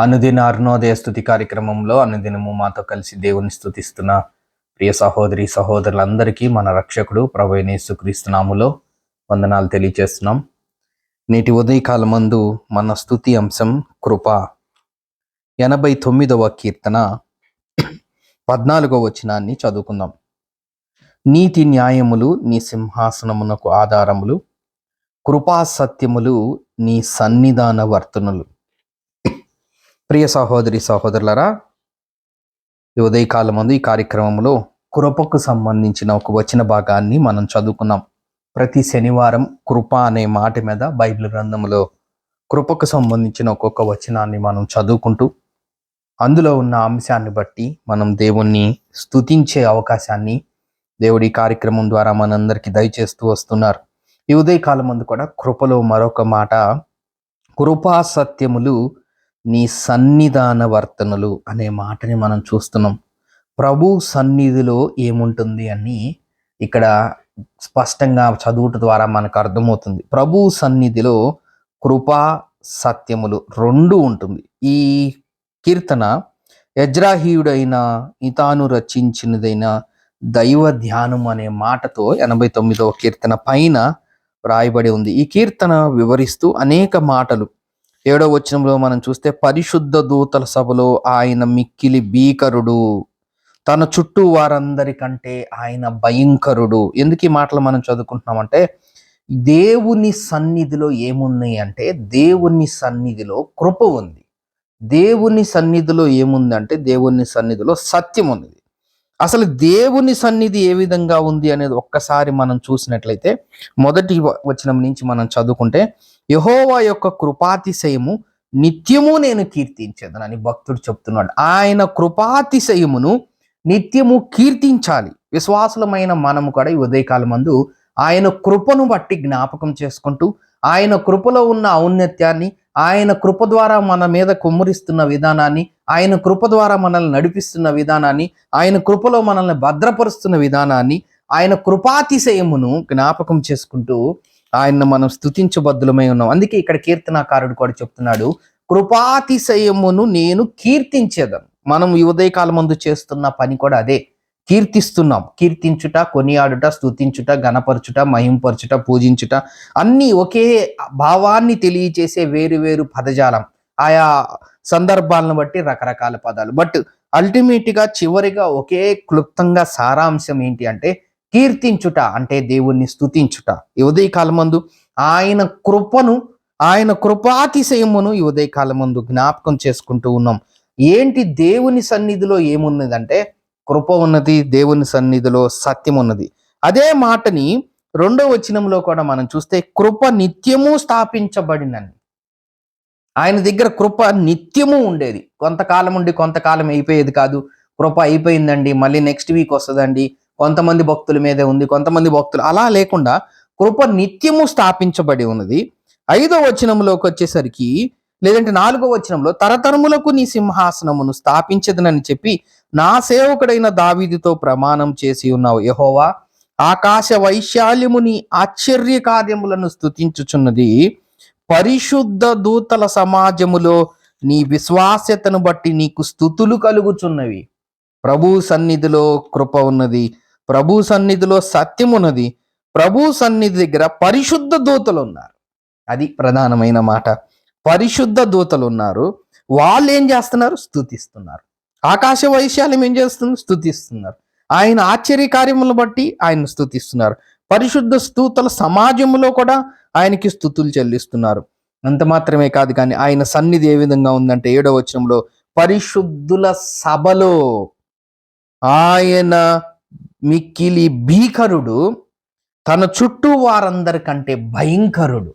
అనుదిన అరుణోదయ స్థుతి కార్యక్రమంలో అనుదినము మాతో కలిసి దేవుని స్థుతిస్తున్న ప్రియ సహోదరి సహోదరులందరికీ మన రక్షకుడు ప్రభు యేసుక్రీస్తునాములో వందనాలు తెలియజేస్తున్నాం నేటి ఉదయకాల మందు మన స్థుతి అంశం కృప. ఎనభై తొమ్మిదవ కీర్తన పద్నాలుగవ వచనాన్ని చదువుకుందాం. నీతి న్యాయములు నీ సింహాసనమునకు ఆధారములు కృపా సత్యములు నీ సన్నిధాన వర్తనులు. ప్రియ సహోదరి సహోదరులరా ఈ ఉదయకాలం ముందు ఈ కార్యక్రమంలో కృపకు సంబంధించిన ఒక వచన భాగాన్ని మనం చదువుకున్నాం. ప్రతి శనివారం కృప అనే మాట మీద బైబిల్ గ్రంథంలో కృపకు సంబంధించిన ఒక్కొక్క వచనాన్ని మనం చదువుకుంటూ అందులో ఉన్న అంశాన్ని బట్టి మనం దేవుణ్ణి స్తుతించే అవకాశాన్ని దేవుడి కార్యక్రమం ద్వారా మనందరికీ దయచేస్తూ వస్తున్నారు. ఈ ఉదయకాలం ముందు కూడా కృపలో మరొక మాట కృపా సత్యములు నీ సన్నిధాన వర్తనలు అనే మాటని మనం చూస్తున్నాం. ప్రభు సన్నిధిలో ఏముంటుంది అని ఇక్కడ స్పష్టంగా చదువుట ద్వారా మనకు అర్థమవుతుంది. ప్రభు సన్నిధిలో కృపా సత్యములు రెండు ఉంటుంది. ఈ కీర్తన యజ్రాహీయుడైన ఇతాను రచించినదైన దైవ ధ్యానం అనే మాటతో ఎనభై తొమ్మిదవ కీర్తన పైన వ్రాయబడి ఉంది. ఈ కీర్తన వివరిస్తూ అనేక మాటలు ఏడో వచనంలో మనం చూస్తే పరిశుద్ధ దూతల సభలో ఆయన మిక్కిలి భీకరుడు. తన చుట్టూ వారందరికంటే ఆయన భయంకరుడు. ఎందుకు ఈ మాటలు మనం చదువుకుంటున్నామంటే దేవుని సన్నిధిలో ఏమున్నాయి అంటే దేవుని సన్నిధిలో కృప ఉంది. దేవుని సన్నిధిలో ఏముంది అంటే దేవుని సన్నిధిలో సత్యం ఉంది అసలు దేవుని సన్నిధి ఏ విధంగా ఉంది అనేది ఒక్కసారి మనం చూసినట్లయితే మొదటి వచనం నుంచి మనం చదువుకుంటే యహోవా యొక్క కృపాతిశయము నిత్యము నేను కీర్తించేదనని భక్తుడు చెప్తున్నాడు. ఆయన కృపాతిశయమును నిత్యము కీర్తించాలి. విశ్వాసులమైన మనము కూడా ఈ ఉదయకాలం మందు ఆయన కృపను బట్టి జ్ఞాపకం చేసుకుంటూ ఆయన కృపలో ఉన్న ఔన్నత్యాన్ని ఆయన కృప ద్వారా మన మీద కుమ్మరిస్తున్న విధానాన్ని ఆయన కృప ద్వారా మనల్ని నడిపిస్తున్న విధానాన్ని ఆయన కృపలో మనల్ని భద్రపరుస్తున్న విధానాన్ని ఆయన కృపాతిశయమును జ్ఞాపకం చేసుకుంటూ ఆయన్ను మనం స్తుతించబద్దులమై ఉన్నాం. అందుకే ఇక్కడ కీర్తనాకారుడు కూడా చెప్తున్నాడు కృపాతిశయమును నేను కీర్తించేదను. మనం ఉదయకాలం ముందు చేస్తున్న పని కూడా అదే. కీర్తిస్తున్నాం. కీర్తించుట కొనియాడుట స్థుతించుట గణపరచుట మహింపరచుట పూజించుట అన్నీ ఒకే భావాన్ని తెలియచేసే వేరు వేరు పదజాలం. ఆయా సందర్భాలను బట్టి రకరకాల పదాలు. బట్ అల్టిమేట్గా చివరిగా ఒకే క్లుప్తంగా సారాంశం ఏంటి అంటే కీర్తించుట అంటే దేవుణ్ణి స్తుతించుట. ఈ ఉదయకాలమందు ఆయన కృపను ఆయన కృపాతిశయమును ఈ ఉదయకాలమందు జ్ఞాపకం చేసుకుంటూ ఉన్నాం. ఏంటి దేవుని సన్నిధిలో ఏమున్నదంటే కృప ఉన్నది దేవుని సన్నిధిలో సత్యం ఉన్నది. అదే మాటని రెండో వచనంలో కూడా మనం చూస్తే కృప నిత్యము స్థాపించబడినని. ఆయన దగ్గర కృప నిత్యము ఉండేది. కొంతకాలం ఉండి కొంతకాలం అయిపోయేది కాదు. కృప అయిపోయిందండి మళ్ళీ నెక్స్ట్ వీక్ వస్తుందండి. కొంతమంది భక్తుల మీదే ఉంది కొంతమంది భక్తులు. అలా లేకుండా కృప నిత్యము స్థాపించబడి ఉన్నది. ఐదో వచనంలోకి వచ్చేసరికి లేదంటే నాలుగో వచనంలో తరతరములకు నీ సింహాసనమును స్థాపించదనని చెప్పి నా సేవకుడైన దావీదితో ప్రమాణం చేసి ఉన్నావు యహోవా. ఆకాశ వైశాల్యముని ఆశ్చర్య కార్యములను స్థుతించుచున్నది పరిశుద్ధ దూతల సమాజములో నీ విశ్వాస్యతను బట్టి నీకు స్థుతులు కలుగుచున్నవి. ప్రభు సన్నిధిలో కృప ఉన్నది. ప్రభు సన్నిధిలో సత్యం ఉన్నది ప్రభు సన్నిధి దగ్గర పరిశుద్ధ దూతలు ఉన్నారు అది ప్రధానమైన మాట. పరిశుద్ధ దూతలు ఉన్నారు వాళ్ళు ఏం చేస్తున్నారు? స్థుతిస్తున్నారు ఆకాశ వైశాల్యం ఏం చేస్తుంది? స్థుతిస్తున్నారు ఆయన ఆశ్చర్య కార్యములను బట్టి ఆయన స్థుతిస్తున్నారు పరిశుద్ధ స్థూతల సమాజంలో కూడా ఆయనకి స్థుతులు చెల్లిస్తున్నారు. అంత మాత్రమే కాదు కానీ ఆయన సన్నిధి ఏ విధంగా ఉందంటే ఏడో వచనంలో పరిశుద్ధుల సభలో ఆయన మిక్కిలి భీకరుడు తన చుట్టూ వారందరికంటే భయంకరుడు.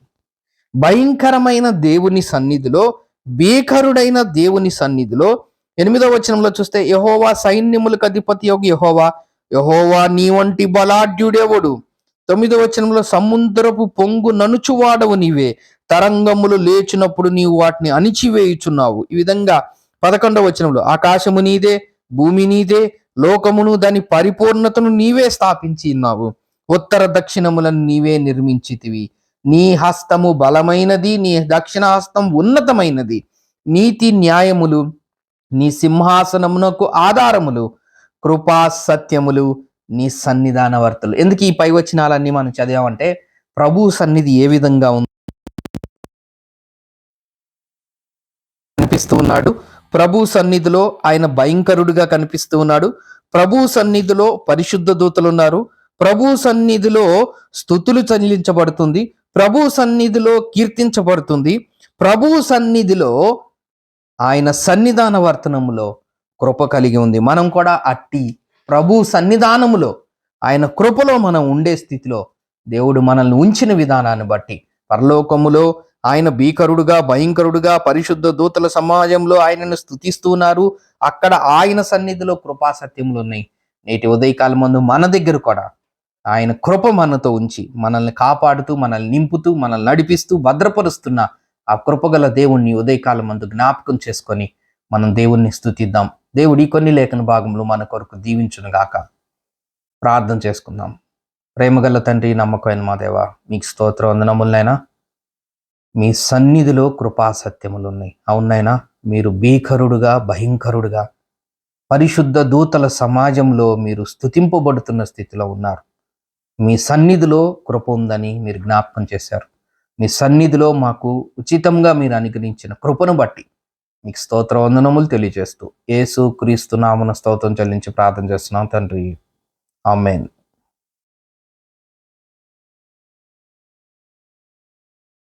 భయంకరమైన దేవుని సన్నిధిలో భీకరుడైన దేవుని సన్నిధిలో ఎనిమిదో వచనంలో చూస్తే యహోవా సైన్యములకు అధిపతి యొక్క యహోవా. యహోవా నీ వంటి బలాఢ్యుడెవడు? తొమ్మిదో వచనంలో సముద్రపు పొంగు ననుచువాడవు నీవే. తరంగములు లేచినప్పుడు నీవు వాటిని అణిచివేయుచున్నావు. ఈ విధంగా పదకొండవ వచనంలో ఆకాశము నీదే భూమి నీదే లోకమును దాని పరిపూర్ణతను నీవే స్థాపించి ఉన్నావు ఉత్తర దక్షిణములను నీవే నిర్మించితివి. నీ హస్తము బలమైనది నీ దక్షిణ హస్తం ఉన్నతమైనది. నీతి న్యాయములు నీ సింహాసనమునకు ఆధారములు కృపా సత్యములు నీ సన్నిధాన వర్తలు ఎందుకు ఈ పై వచనాలన్నీ మనం చదివామంటే ప్రభు సన్నిధి ఏ విధంగా ఉంది. కనిపిస్తూ ఉన్నాడు. ప్రభు సన్నిధిలో ఆయన భయంకరుడిగా కనిపిస్తూ ఉన్నాడు. ప్రభు సన్నిధిలో పరిశుద్ధ దూతలు ఉన్నారు. ప్రభు సన్నిధిలో స్థుతులు చలించబడుతుంది ప్రభు సన్నిధిలో కీర్తించబడుతుంది. ప్రభు సన్నిధిలో ఆయన సన్నిధాన వర్తనములో కృప కలిగి ఉంది. మనం కూడా అట్టి ప్రభు సన్నిధానములో ఆయన కృపలో మనం ఉండే స్థితిలో దేవుడు మనల్ని ఉంచిన విధానాన్ని బట్టి పరలోకములో ఆయన భీకరుడుగా భయంకరుడుగా పరిశుద్ధ దూతల సమాజంలో ఆయనను స్థుతిస్తున్నారు అక్కడ ఆయన సన్నిధిలో కృపా సత్యములు ఉన్నాయి. నేటి ఉదయకాలం ముందు మన దగ్గర కూడా ఆయన కృప మనతో ఉంచి మనల్ని కాపాడుతూ మనల్ని నింపుతూ మనల్ని నడిపిస్తూ భద్రపరుస్తున్న ఆ కృపగల దేవుణ్ణి ఉదయకాలం మందు జ్ఞాపకం చేసుకొని మనం దేవుణ్ణి స్థుతిద్దాం దేవుడి కొన్ని లేఖన భాగంలో మన కొరకు దీవించును గాక. ప్రార్థన చేసుకుందాం. ప్రేమగల తండ్రి నమ్మకమైన మా దేవ మీకు స్తోత్ర వందనములనైనా మీ సన్నిధిలో కృపాసత్యములు ఉన్నాయి అవునైనా మీరు భీకరుడుగా భయంకరుడుగా పరిశుద్ధ దూతల సమాజంలో మీరు స్థుతింపబడుతున్న స్థితిలో ఉన్నారు. మీ సన్నిధిలో కృప ఉందని మీరు జ్ఞాపకం చేశారు. మీ సన్నిధిలో మాకు ఉచితంగా మీరు అనుగ్రహించిన కృపను బట్టి మీకు స్తోత్ర వందనములు తెలియజేస్తూ ఏసు క్రీస్తు నామన స్తోత్రం చెల్లించి ప్రార్థన చేస్తున్నాం తండ్రి. ఆమెన్.